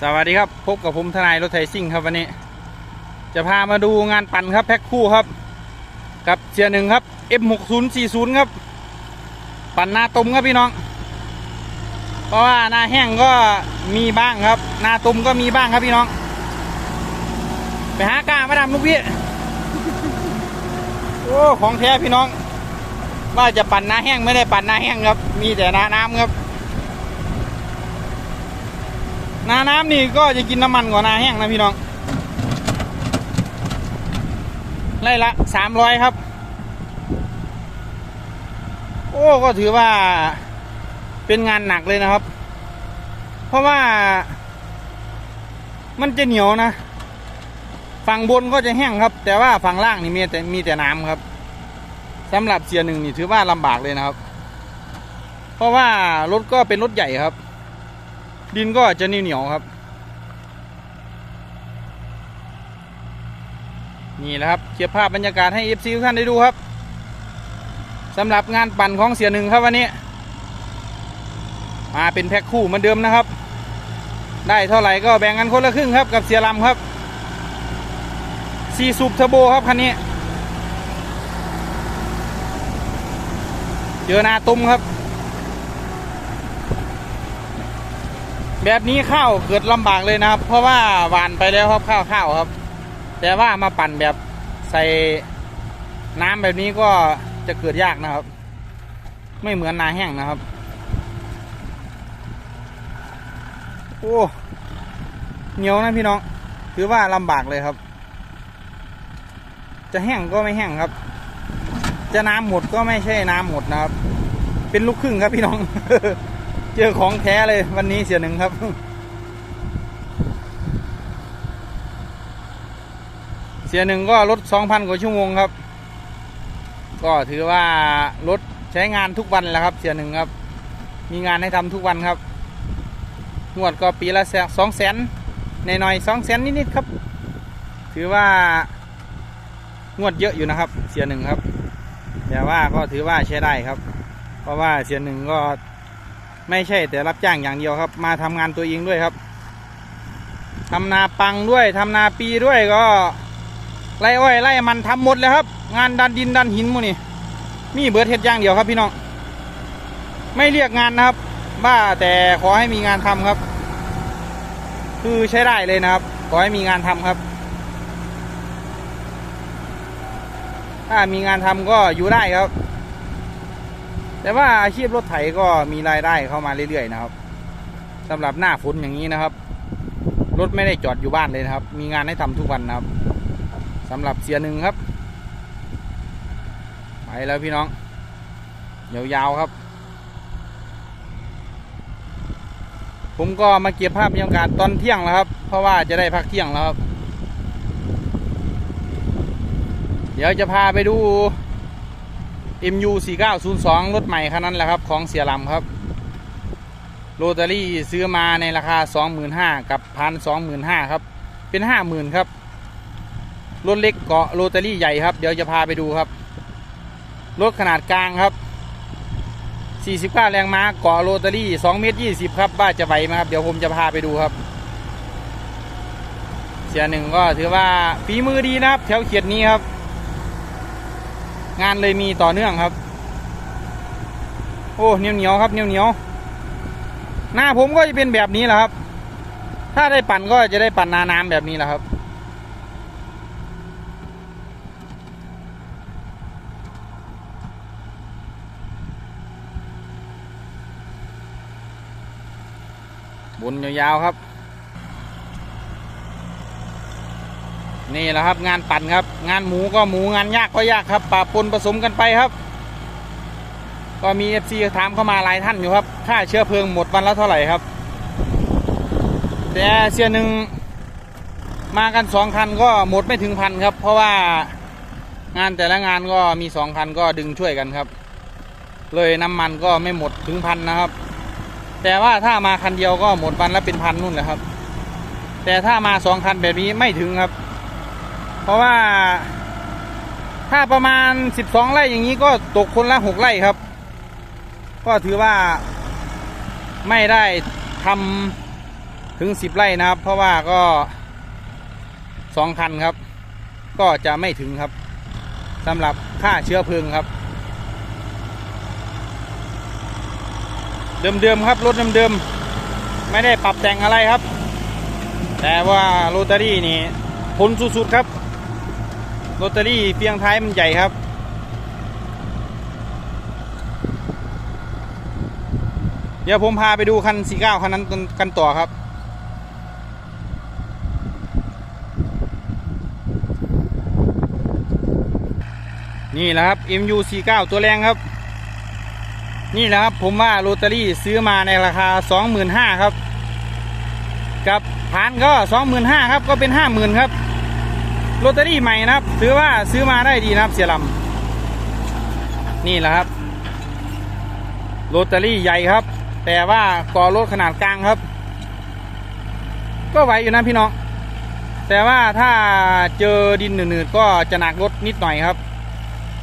สวัสดีครับ พบกับผมทนายรถไถซิ่งครับวันนี้ จะพามาดูงานปั่นครับแพ็คคู่ครับ กับเสียหนึ่งครับ M6040 ครับ ปั่นหน้าตุมครับพี่น้อง เพราะว่าหน้าแห้งก็มีบ้างครับ หน้าตุมก็มีบ้างครับพี่น้อง ไปหากามาดำลูกพี่ โอ้ของแท้พี่น้อง ว่าจะปั่นหน้าแห้งไม่ได้ปั่นหน้าแห้งครับ มีแต่หน้าน้ำครับ นาน้ำนี่ก็จะกินน้ำมันกว่านาแห้งนะพี่น้องไล่ละสามร้อยครับ โอ้ก็ถือว่าเป็นงานหนักเลยนะครับ เพราะว่า มันจะเหนียวนะ ฝั่งบนก็จะแห้งครับ แต่ว่าฝั่งล่างนี่มีแต่มีแต่น้ำครับสำหรับเสียหนึ่งนี่ถือว่าลำบากเลยนะครับ เพราะว่ารถก็เป็นรถใหญ่ครับ ดินก็จะเหนียวๆครับ นี่แหละครับเก็บภาพบรรยากาศให้ FC ทุกท่านได้ดูครับสำหรับงานปั่นของเสียหนึ่งครับวันนี้ มาเป็นแพ็คคู่เหมือนเดิมนะครับ ได้เท่าไหร่ก็แบ่งกันคนละครึ่งครับกับเสียลำครับซีซูปเทอร์โบครับคันนี้เจอนาตุ้มครับ แบบนี้ข้าวเกิดลำบากเลยนะครับ เพราะว่าหวานไปแล้วครับข้าวข้าวครับ แต่ว่ามาปั่นแบบใส่น้ำแบบนี้ก็จะเกิดยากนะครับ ไม่เหมือนนาแห้งนะครับโอ้เหนียวนะพี่น้องถือว่าลำบากเลยครับ จะแห้งก็ไม่แห้งครับ จะน้ำหมดก็ไม่ใช่น้ำหมดนะครับ เป็นลูกครึ่งครับพี่น้อง เจอของแท้เลยวันนี้เสียหนึ่งครับ เสียหนึ่งก็รถสองพันกว่าชั่วโมงครับ ก็ถือว่ารถใช้งานทุกวันแหละครับ เสียหนึ่งครับ มีงานให้ทำทุกวันครับงวดก็ปีละสองแสนในหน่อยสองแสนนิดๆครับ ถือว่างวดเยอะอยู่นะครับ เสียหนึ่งครับแต่ว่าก็ถือว่าใช้ได้ครับ เพราะว่าเสียหนึ่งก็ ไม่ใช่แต่รับจ้างอย่างเดียวครับ มาทำงานตัวเองด้วยครับทำนาปังด้วยทำนาปีด้วยก็ไล่อ้อยไล่มันทำหมดเลยครับ งานดันดินดันหินมูนี่มีเบิร์ดเฮ็ดอย่างเดียวครับพี่น้อง ไม่เรียกงานนะครับ บ้าแต่ขอให้มีงานทำครับ คือใช้ได้เลยนะครับ ขอให้มีงานทำครับ ถ้ามีงานทำก็อยู่ได้ครับ แต่ว่าอาชีพรถไถก็มีรายได้เข้ามาเรื่อยๆนะครับสำหรับหน้าฝนอย่างนี้นะครับ รถไม่ได้จอดอยู่บ้านเลยนะครับ มีงานให้ทำทุกวันนะครับสำหรับเสียหนึ่งครับ ไปแล้วพี่น้องยาวๆครับ ผมก็มาเก็บภาพบรรยากาศตอนเที่ยงแล้วครับ เพราะว่าจะได้พักเที่ยงแล้วครับ เดี๋ยวจะพาไปดู MU 4902 รถใหม่คันนั้นแหละครับ ของเสียลำครับ โรตารี่ซื้อมาในราคา 25,000 กับพัน25,000 ครับ เป็น 50,000 ครับ รถเล็กเกาะโรตารี่ใหญ่ครับ เดี๋ยวจะพาไปดูครับ รถขนาดกลางครับ 49 แรงม้าเกาะโรตารี่2เมตร20 ครับว่าจะไหวไหมครับ เดี๋ยวผมจะพาไปดูครับ เสียหนึ่งก็ถือว่าฝีมือดีนะครับ แถวเขียดนี้ครับ งานเลยมีต่อเนื่องครับ โอ้เหนียวเหนียวครับเหนียวเหนียวหน้าผมก็จะเป็นแบบนี้แหละครับ ถ้าได้ปั่นก็จะได้ปั่นนาน้ำแบบนี้แหละครับ บนยาวๆครับ นี่แหละครับงานปั่นครับ งานหมูก็หมูงานยากก็ยากครับปะปนผสมกันไปครับ ก็มีเอฟซีถามเข้ามาหลายท่านอยู่ครับ ค่าเชื้อเพลิงหมดวันละเท่าไหร่ครับ แต่เสียหนึ่งมากันสองคันก็หมดไม่ถึงพันครับ เพราะว่างานแต่ละงานก็มีสองคันก็ดึงช่วยกันครับ เลยน้ำมันก็ไม่หมดถึงพันนะครับ แต่ว่าถ้ามาคันเดียวก็หมดวันละเป็นพันนู่นแหละครับ แต่ถ้ามาสองคันแบบนี้ไม่ถึงครับ เพราะว่าถ้าประมาณสิบสองไร่อย่างนี้ก็ตกคนละหกไร่ครับ ก็ถือว่าไม่ได้ทถึงสิบไร่นะครับ เพราะว่าก็สองคันครับ ก็จะไม่ถึงครับสำหรับค่าเชื้อเพลิงครับ เดิมๆครับ รถเดิมๆไม่ได้ปรับแต่งอะไรครับ แต่ว่าโรตารี่นี่ทนสุดๆครับ โรตารี่เฟียงท้ายมันใหญ่ครับ เดี๋ยวผมพาไปดูคันสีเก้าคันนั้นกันต่อครับนี่แหละครับ MU49 ตัวแรงครับ นี่แหละครับ ผมว่าโรตารี่ซื้อมาในราคา 25,000ครับ กับฐานก็ 25,000ครับ ก็เป็น 50,000ครับ โรตารี่ใหม่นะครับถือว่าซื้อมาได้ดีนะครับเสียลำนี่แหละครับโรตารี่ใหญ่ครับ แต่ว่าก่อรถขนาดกลางครับ ก็ไหวอยู่นะพี่น้องแต่ว่าถ้าเจอดินหนืดๆก็จะหนักรถนิดหน่อยครับ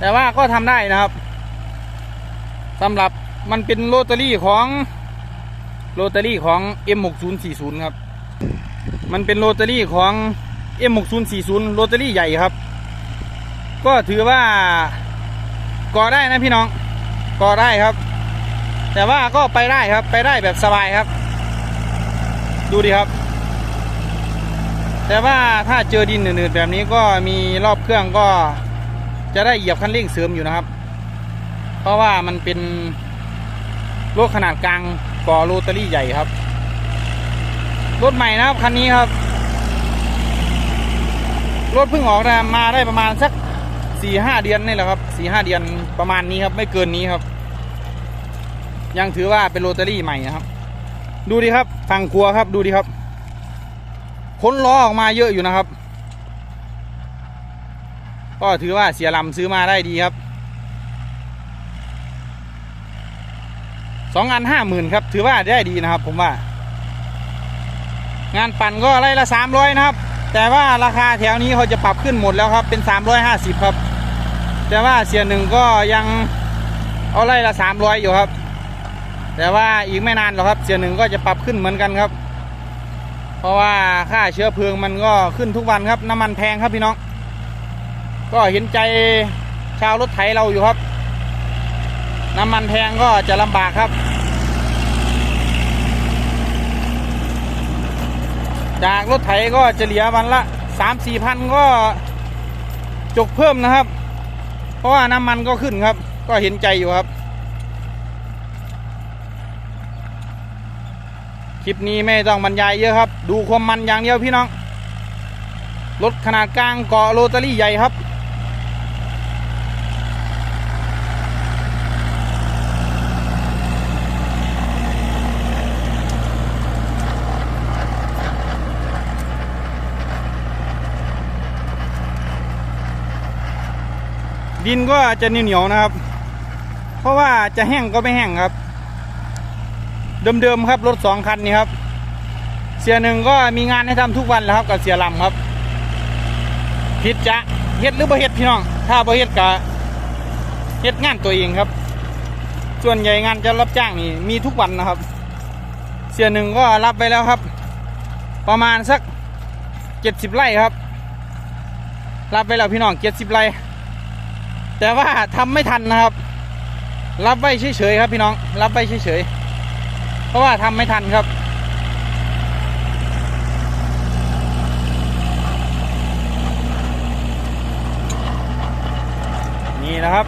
แต่ว่าก็ทำได้นะครับสำหรับมันเป็นโรตารี่ของโรตารี่ของ M6040 ครับ มันเป็นโรตารี่ของ M6040 โรตารี่ใหญ่ครับ ก็ถือว่าก่อได้นะพี่น้องก่อได้ครับ แต่ว่าก็ไปได้ครับไปได้แบบสบายครับ ดูดิครับ แต่ว่าถ้าเจอดินหนืดๆแบบนี้ก็มีรอบเครื่องก็จะได้เหยียบคันเร่งเสริมอยู่นะครับ เพราะว่ามันเป็นรถขนาดกลางก่อโรตารี่ใหญ่ครับ รถใหม่นะครับคันนี้ครับ รถเพิ่งออกนะมาได้ประมาณสักสี่ห้าเดือนนี่แหละครับสี่ห้าเดือนประมาณนี้ครับไม่เกินนี้ครับ ยังถือว่าเป็นโรตารี่ใหม่นะครับ ดูดิครับฝั่งครัวครับดูดิครับค้นล้อออกมาเยอะอยู่นะครับ ก็ถือว่าเสียลำซื้อมาได้ดีครับสองอันห้าหมื่นครับ ถือว่าได้ดีนะครับ ผมว่า งานปั่นก็ไร่ละสามร้อยนะครับ แต่ว่าราคาแถวนี้เขาจะปรับขึ้นหมดแล้วครับเป็นสามร้อยห้าสิบครับ แต่ว่าเสียหนึ่งก็ยังเอาไร่ละสามร้อยอยู่ครับ แต่ว่าอีกไม่นานหรอกครับ เสียหนึ่งก็จะปรับขึ้นเหมือนกันครับ เพราะว่าค่าเชื้อเพลิงมันก็ขึ้นทุกวันครับ น้ำมันแพงครับพี่น้อง ก็เห็นใจชาวรถไถเราอยู่ครับ น้ำมันแพงก็จะลำบากครับ จากรถไถก็จะเหลือวันละสามสี่พันก็จกเพิ่มนะครับ เพราะว่าน้ำมันก็ขึ้นครับ ก็เห็นใจอยู่ครับ คลิปนี้ไม่ต้องบรรยายเยอะครับ ดูความมันอย่างเดียวพี่น้อง รถขนาดกลางเกาะโรตารี่ใหญ่ครับ ดินก็จะเหนียวๆนะครับ เพราะว่าจะแห้งก็ไม่แห้งครับ เดิมๆครับรถสองคันนี้ครับ เสียหนึ่งก็มีงานให้ทำทุกวันแล้วครับกับเสียลำครับผิดจะเฮ็ดหรือบ่เฮ็ดพี่น้อง ถ้าบ่เฮ็ดก็เฮ็ดงานตัวเองครับ ส่วนใหญ่งานจะรับจ้างนี่มีทุกวันนะครับ เสียหนึ่งก็รับไปแล้วครับ ประมาณสักเจ็ดสิบไร่ครับ รับไปแล้วพี่น้องเจ็ดสิบไร่ แต่ว่าทำไม่ทันนะครับ รับไว้เฉยๆครับพี่น้อง รับไว้เฉยๆเพราะว่าทำไม่ทันครับนี่นะครับ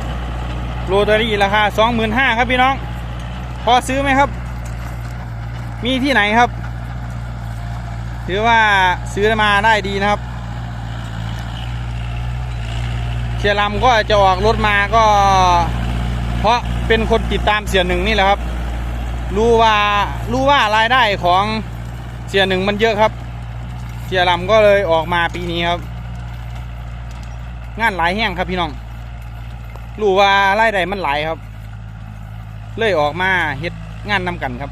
โรตารี่ราคาสองหมื่นห้าครับพี่น้อง พอซื้อไหมครับ มีที่ไหนครับ ถือว่าซื้อมาได้ดีนะครับ เสียลำก็จะออกรถมาก็ เพราะเป็นคนติดตามเสียหนึ่งนี่แหละครับ รู้ว่ารู้ว่ารายได้ของเสียหนึ่งมันเยอะครับ เสียลำก็เลยออกมาปีนี้ครับ งานหลายแห้งครับพี่น้อง รู้ว่ารายได้มันหลายครับ เลยออกมาเฮ็ดงานนำกันครับ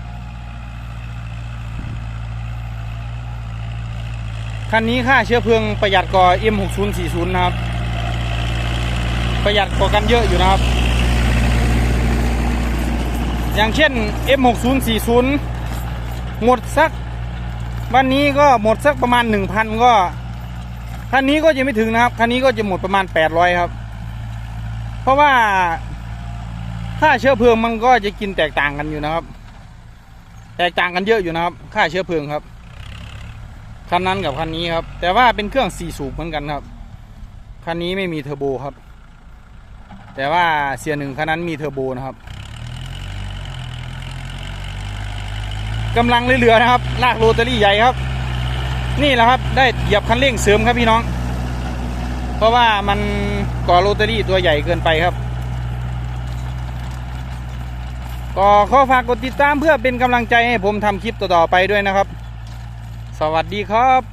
คันนี้ค่าเชื้อเพลิงประหยัดกว่า M6040 นะครับ ประหยัดกว่ากันเยอะอยู่นะครับ อย่างเช่น M6040 หมดสักวันนี้ก็หมดสักประมาณหนึ่งพันก็คันนี้ก็จะไม่ถึงนะครับคันนี้ก็จะหมดประมาณแปดร้อยครับ เพราะว่าค่าเชื้อเพลิงมันก็จะกินแตกต่างกันอยู่นะครับ แตกต่างกันเยอะอยู่นะครับ ค่าเชื้อเพลิงครับคันนั้นกับคันนี้ครับ แต่ว่าเป็นเครื่องสี่สูบเหมือนกันครับ คันนี้ไม่มีเทอร์โบครับ แต่ว่าเสียหนึ่งคันนั้นมีเทอร์โบนะครับกำลังเรือนะครับ ลากโรตารี่ใหญ่ครับ นี่แหละครับได้เหยียบคันเร่งเสริมครับพี่น้อง เพราะว่ามันก่อโรตารี่ตัวใหญ่เกินไปครับก็ขอฝากกดติดตามเพื่อเป็นกำลังใจให้ผมทำคลิปต่อๆไปด้วยนะครับ สวัสดีครับ